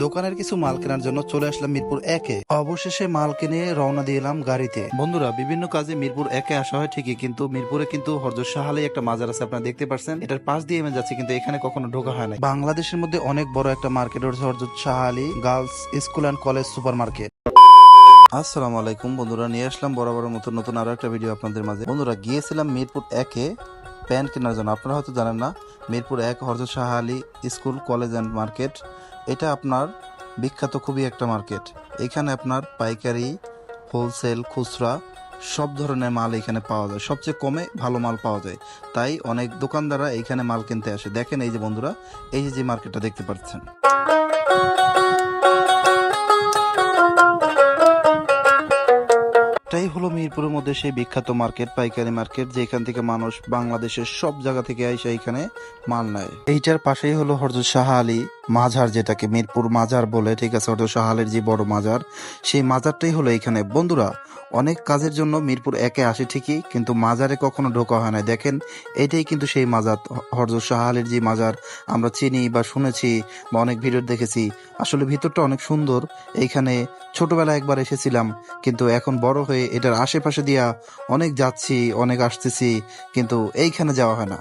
দোকানের কিছু মাল কেনার জন্য চলে আসলাম মিরপুর একে। অবশেষে মাল কিনে রওনা দিলাম গাড়িতে। বন্ধুরা, বিভিন্ন কাজে মিরপুর একে আসা হয় ঠিকই, কিন্তু মিরপুরে কিন্তু হরজত শাহালে একটা মাজার আছে, আপনারা দেখতে পাচ্ছেন এটার পাশ দিয়ে আমি যাচ্ছি, কিন্তু এখানে কখনো ঢোকা হয় না বাংলাদেশের মধ্যে অনেক বড় একটা মার্কেট রয়েছে হরজত Shah Ali girls school and college super market. আসসালামু আলাইকুম বন্ধুরা, নিয়ে আসলাম বরাবরের মতো নতুন আরও একটা ভিডিও আপনাদের মাঝে। বন্ধুরা, গিয়েছিলাম মিরপুর একে। প্যান্ট কেনার জন্য আপনারা হয়তো জানেন না, মিরপুর এক হরজত Shah Ali school, college and market এটা আপনার বিখ্যাত খুবই একটা মার্কেট এখানে আপনার পাইকারি হোলসেল খুচরা সব ধরনের মাল এখানে পাওয়া যায়। সবচেয়ে কমে ভালো মাল পাওয়া যায়। তাই অনেক দোকানদাররা এইখানে মাল কিনতে আসে। দেখেন এই যে বন্ধুরা, এই যে মার্কেটটা দেখতে পাচ্ছেন। এটাই হলো মিরপুরের মধ্যে সেই বিখ্যাত মার্কেট, পাইকারি মার্কেট, যেখান থেকে মানুষ বাংলাদেশের সব জায়গা থেকে এসে এখানে মাল নেয়। এইটার পাশেই হলো হরজত শাহ আলী মাজার, যেটাকে মিরপুর মাজার বলে, ঠিক আছে? হরজত শাহ আলীর যে বড় মাজার, সেই মাজারটাই হলো এখানে। বন্ধুরা, অনেক কাজের জন্য মিরপুর একে আসে ঠিকই, কিন্তু মাজারে কখনো ঢোকা হয় না। দেখেন, এটাই কিন্তু সেই মাজার। হরজত শাহ আলীর যে মাজার, আমরা চিনি বা শুনেছি বা অনেক ভিডিও দেখেছি। আসলে ভিতরটা অনেক সুন্দর। এইখানে ছোটবেলায় একবার এসেছিলাম, কিন্তু এখন বড় হয়ে এটার আশেপাশে দিয়া অনেক যাচ্ছি, অনেক আসতেছি, কিন্তু এইখানে যাওয়া হয় না।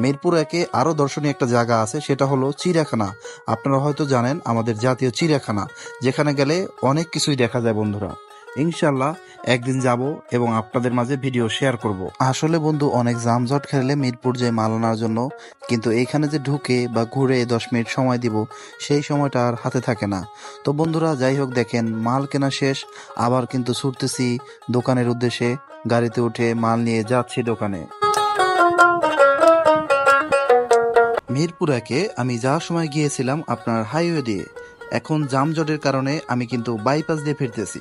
মিরপুর একে আরও দর্শনীয় একটা জায়গা আছে, সেটা হলো চিড়িয়াখানা। আপনারা হয়তো জানেন, আমাদের জাতীয় চিড়িয়াখানা, যেখানে গেলে অনেক কিছুই দেখা যায় বন্ধুরা। ইনশাল্লাহ একদিন যাব এবং আপনাদের মাঝে ভিডিও শেয়ার করব। আসলে বন্ধু, অনেক জামজট খেলে মিরপুর যে মাল আনার জন্য, কিন্তু এখানে যে ঢুকে বা ঘুরে দশ মিনিট সময় দিব, সেই সময়টা আর হাতে থাকে না। তো বন্ধুরা, যাই হোক দেখেন, মাল কেনা শেষ, আবার কিন্তু ছুটতেছি দোকানের উদ্দেশ্যে, গাড়িতে উঠে মাল নিয়ে যাচ্ছি দোকানে। মিরপুর একে আমি যাওয়ার সময় গিয়েছিলাম আপনার হাইওয়ে দিয়ে। এখন জামজটের কারণে আমি কিন্তু বাইপাস দিয়ে ফিরতেছি।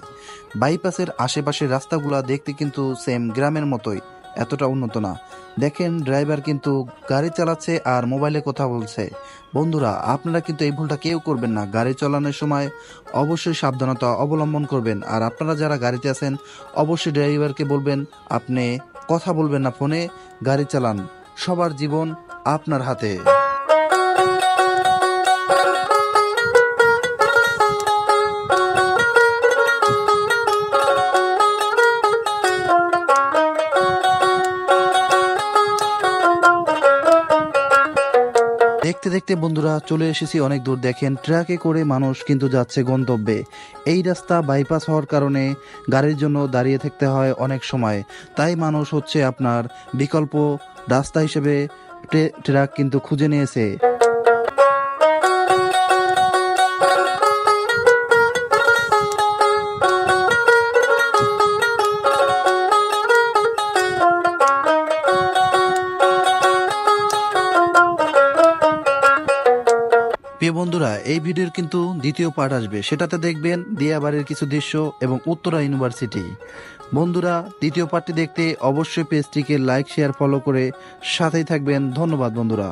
বাইপাসের আশেপাশের রাস্তাগুলা দেখতে কিন্তু সেম গ্রামের মতোই, এতটা উন্নত না। দেখেন, ড্রাইভার কিন্তু গাড়ি চালাচ্ছে আর মোবাইলে কথা বলছে। বন্ধুরা, আপনারা কিন্তু এই ভুলটা কেউ করবেন না। গাড়ি চালানোর সময় অবশ্যই সাবধানতা অবলম্বন করবেন। আর আপনারা যারা গাড়িতে আছেন, অবশ্যই ড্রাইভারকে বলবেন, আপনি কথা বলবেন না ফোনে, গাড়ি চালান। সবার জীবন আপনার হাতে। দেখতে দেখতে বন্ধুরা চলে এসেছি, অনেক দূর। দেখেন, ট্রাকে করে মানুষ কিন্তু যাচ্ছে গন্তব্যে। এই রাস্তা বাইপাস হওয়ার কারণে গাড়ির জন্য দাঁড়িয়ে থাকতে হয় অনেক সময়। তাই মানুষ হচ্ছে আপনার বিকল্প রাস্তা হিসেবে ট্রে- ট্রাক কিন্তু খুঁজে নিয়েছে। প্রিয় বন্ধুরা, এই ভিডিওর কিন্তু দ্বিতীয় পার্ট আসবে। সেটাতে দেখবেন দিয়াবাড়ির কিছু দৃশ্য এবং উত্তরা ইউনিভার্সিটি। বন্ধুরা, দ্বিতীয় পার্টটি দেখতে অবশ্যই পেজটিকে লাইক, শেয়ার, ফলো করে সাথেই থাকবেন। ধন্যবাদ বন্ধুরা।